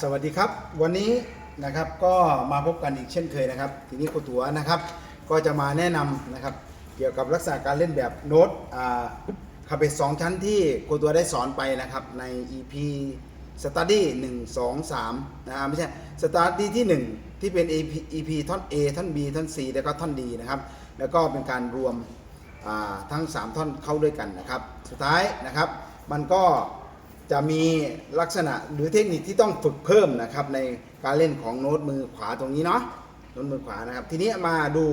สวัสดีครับ วันนี้นะครับก็มาพบกันอีกเช่นเคยนะครับ ทีนี้ครูตัวนะครับ ก็จะมาแนะนำนะครับ เกี่ยวกับลักษณะการเล่นแบบโน้ตอ่าคาเปสองชั้นที่ครูตัวได้สอนไปนะครับใน EP Study 1 2 3นะฮะไม่ใช่ Study ที่ 1 ที่เป็น EP, EP ท่อน A ท่อน B ท่อน C แล้วก็ท่อน D นะครับ แล้วก็เป็นการรวมทั้ง 3 ท่อนเข้าด้วยกันนะครับ สุดท้ายนะครับ มันก็ จะมีลักษณะหรือเทคนิคที่ต้องฝึกเพิ่มนะครับในการเล่นของโน้ตมือขวาตรงนี้เนาะโน้ตมือขวานะครับ ทีนี้มาดู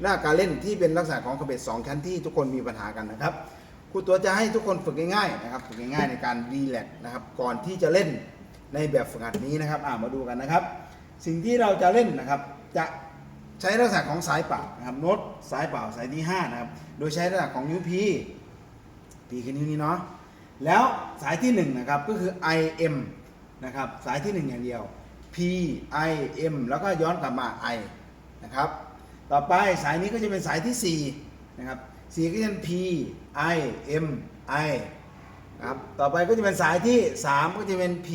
หน้าการเล่นที่เป็นลักษณะของคาเบตสองชั้นที่ทุกคนมีปัญหากันนะครับครูตัวจะให้ทุกคนฝึกง่ายๆนะครับฝึกง่ายๆในการรีแลกนะครับก่อนที่จะเล่นในแบบฝึกหัดนี้นะครับอ่ามาดูกันนะครับ สิ่งที่เราจะเล่นนะครับจะใช้ลักษณะของสายเปล่านะครับโน้ตสายเปล่าสายที่ห้านะครับโดยใช้ลักษณะของนิ้วพีปีคือนิ้วนี้เนาะ แล้วสายที่1นะครับก็คือ IM นะครับสายที่ 1 อย่างเดียว P I M แล้วก็ย้อนกลับมา I นะครับต่อไปสายนี้ก็จะเป็นสายที่4นะครับ4ก็จะเป็น P I M I นะครับต่อไปก็จะเป็นสายที่ 3 ก็จะเป็น P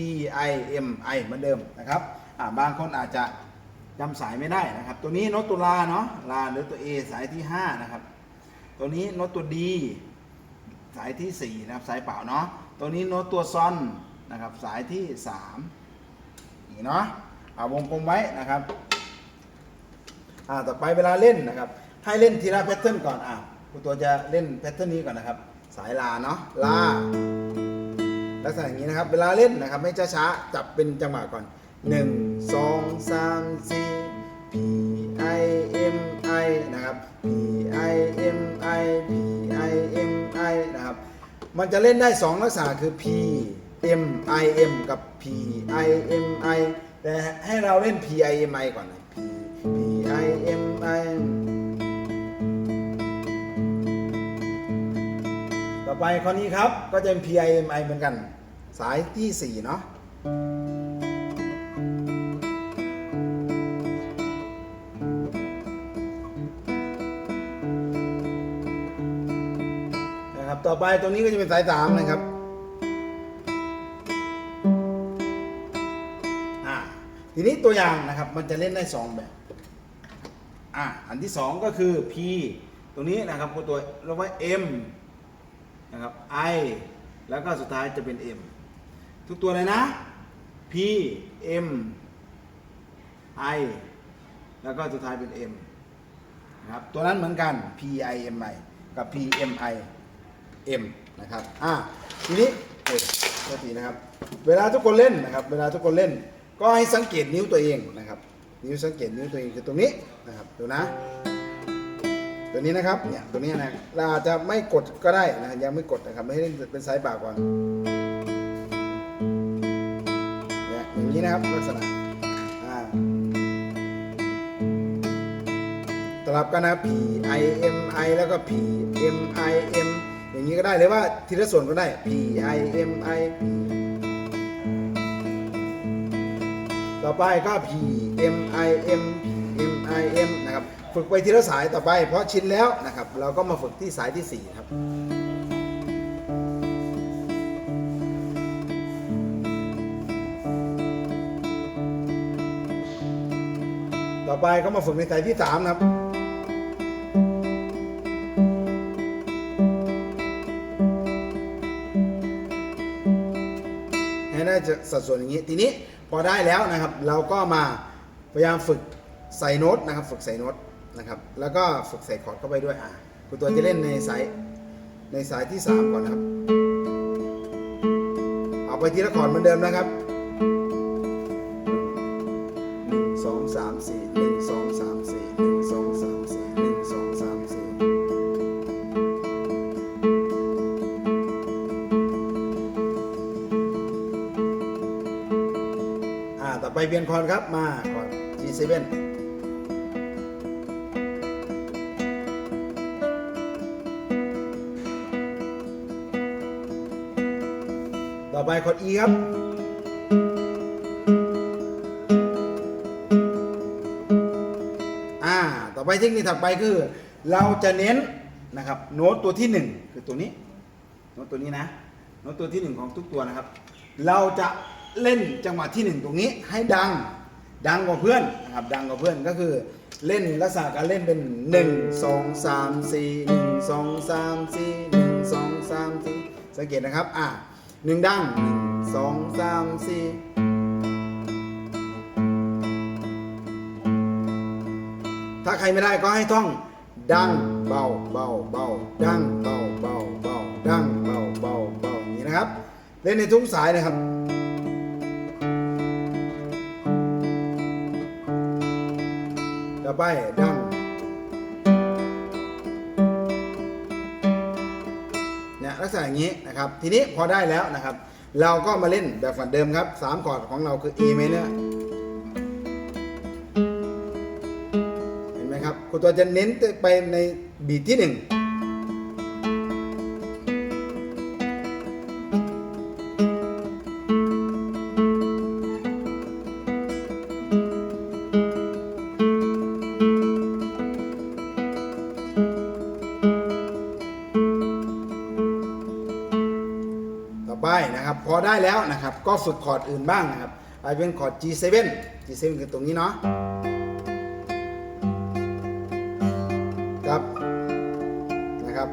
I M I เหมือนเดิมนะครับบางคนอาจจะจำสายไม่ได้นะครับ ตัวนี้โน้ตตัวลาเนาะลาหรือตัว A สายที่ 5 นะครับ ตัวนี้โน้ตตัว D สายที่ 4 นะครับ สายเปล่าเนาะตัวนี้โน้ตตัวซอนนะครับ สายที่ 3 นี่เนาะเอาวงกลมไว้นะครับอ่าต่อไปเวลาเล่นนะครับ ให้เล่นทีละแพทเทิร์นก่อนอะครูตัวจะเล่นแพทเทิร์นนี้ก่อนนะครับ สายลาเนาะลาลักษณะอย่างนี้นะครับ เวลาเล่นนะครับไม่ช้าๆจับเป็นจังหวะก่อน 1 2 3 4 P I M I นะครับ P I M I P I M I นะครับ มันจะเล่นได้2ลักษณะคือ P M I M กับ P I M I แต่ให้เราเล่น P I M I ก่อนนะ P P I M I ต่อไปข้อนี้ครับก็จะเป็น P I M I เหมือนกัน สายที่ 4 เนาะ ต่อไปตรงนี้ก็จะเป็นสายสามนะครับทีนี้ตัวอย่างนะครับมันจะเล่นได้สองแบบ อ่าอันที่สองก็คือ P ตรงนี้นะครับตัวเรียกว่า M นะครับ I แล้วก็สุดท้ายจะเป็น M ทุกตัวเลยนะ P M I แล้วก็สุดท้ายเป็น M นะครับตัวนั้นเหมือนกัน P I M I กับ P M I M นะครับอ่าทีนี้เอ้ยโทษทีนะครับ เวลาทุกคนเล่นนะครับ เวลาทุกคนเล่น ก็ให้สังเกตนิ้วตัวเองนะครับ นิ้วสังเกตนิ้วตัวเองคือตรงนี้นะครับดูนะ ตัวนี้นะครับเนี่ยตัวนี้นะเราอาจจะไม่กดก็ได้นะยังไม่กดนะครับไม่ให้เล่นเป็นสายบ่าก่อนเนี่ยอย่างนี้นะครับลักษณะอ่าสลับกันนะ P I M I แล้วก็ P M I M อย่างนี้ก็ได้หรือว่าทีละส่วนก็ได้ P I M I P ต่อไปก็ P M I M P M I M นะครับ ฝึกไปทีละสายต่อไป เพราะชินแล้วนะครับ เราก็มาฝึกที่สายที่ 4 ครับต่อไปก็มาฝึกในสายที่ 3 นะครับ สัดส่วนอย่างนี้ ทีนี้พอได้แล้วนะครับ เราก็มาพยายามฝึกใส่โน้ตนะครับ ฝึกใส่โน้ตนะครับ แล้วก็ฝึกใส่คอร์ดเข้าไปด้วยอะคุณตัวจะเล่นในสายในสายที่ 3 ก่อนนะครับ เอาไปทีละคอร์ดเหมือนเดิมนะครับ1 2 3 4 1 2 3 4 1 2 3 4 ไปเปลี่ยนคอร์ดครับมาคอร์ด G7 ต่อไปคอร์ด E ครับอ่าต่อไปเทคนิคถัดไปคือ เราจะเน้นนะครับโน้ตตัวที่ 1 คือตัวนี้โน้ตตัวนี้นะโน้ตตัวที่ 1 ของทุกตัวนะครับ เราจะ เล่นจังหวะที่หนึ่งตรงนี้ให้ดังดังกว่าเพื่อนนะครับดังกว่าเพื่อนก็คือเล่นลักษณะการเล่นเป็น 1 2 3 4 1 2 3 4 1 2 3 4 สังเกตนะครับ อะหนึ่งดัง 1 2 3 4 ถ้าใครไม่ได้ก็ให้ท่อง ดังเบาเบาเบาดังเบาเบาเบาดังเบาเบาเบาอย่างนี้นะครับ เล่นในทุกสายนะครับ ระบายดังเนี่ยลักษณะอย่างนี้นะครับ ทีนี้พอได้แล้วนะครับ เราก็มาเล่นแบบฝันเดิมครับ3คอร์ดของเราคือ A minor เห็นไหมครับคุณตัวจะเน้นไปในบีทที่ 1 นะครับพอได้แล้วนะครับ ก็ฝึกคอร์ดอื่นบ้างนะครับอาจจะเป็นคอร์ด G7 G7 คือตรงนี้เนาะครับนะครับ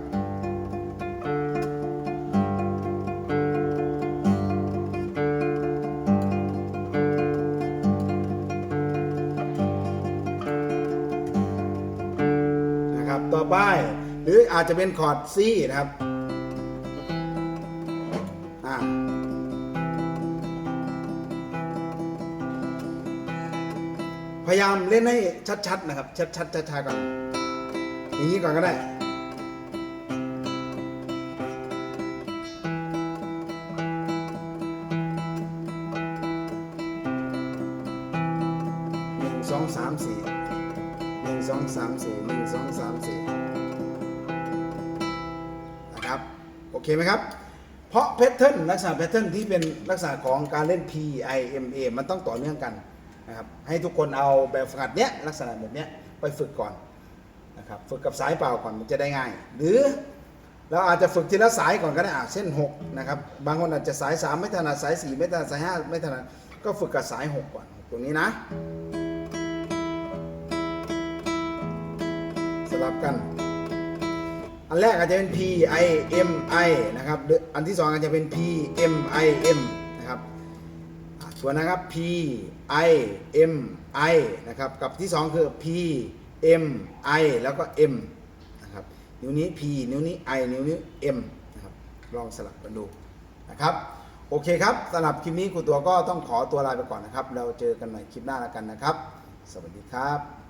นะครับ ต่อไปหรืออาจจะเป็นคอร์ด C นะครับ พยายามเล่นให้ชัดๆนะครับ ชัดๆช้าๆก่อนอย่างนี้ก่อนก็ได้หนึ่งสองสามสี่หนึ่งสองสามสี่หนึ่งสองสามสี่นะครับ โอเคไหมครับ เพราะแพทเทิร์นลักษณะแพทเทิร์นที่เป็นลักษณะของการเล่น P I M A มันต้องต่อเนื่องกัน นะครับให้ทุกคนเอาแบบฝึกหัดเนี้ยลักษณะแบบเนี้ยไปฝึกก่อนนะครับฝึกกับสายเปล่าก่อนมันจะได้ง่าย หรือเราอาจจะฝึกทีละสายก่อนก็ได้อะเส้น6นะครับบางคนอาจจะสาย 3 ไม่ถนัดสาย 4 ไม่ถนัดสาย 5 ไม่ถนัดก็ฝึกกับสาย 6 ก่อนตรงนี้นะสลับกัน อันแรกอาจจะเป็น P I M I นะครับอันที่สองอาจจะเป็น P M I M ส่วนนะครับ P I M I นะครับ กับที่สองคือ P M I แล้วก็ M นะครับ นิ้วนี้ P นิ้วนี้ I นิ้วนี้ M นะครับ ลองสลับกันดูนะครับ โอเคครับสำหรับคลิปนี้ครูตัวก็ต้องขอตัวลาไปก่อนนะครับ เราเจอกันใหม่คลิปหน้าแล้วกันนะครับ สวัสดีครับ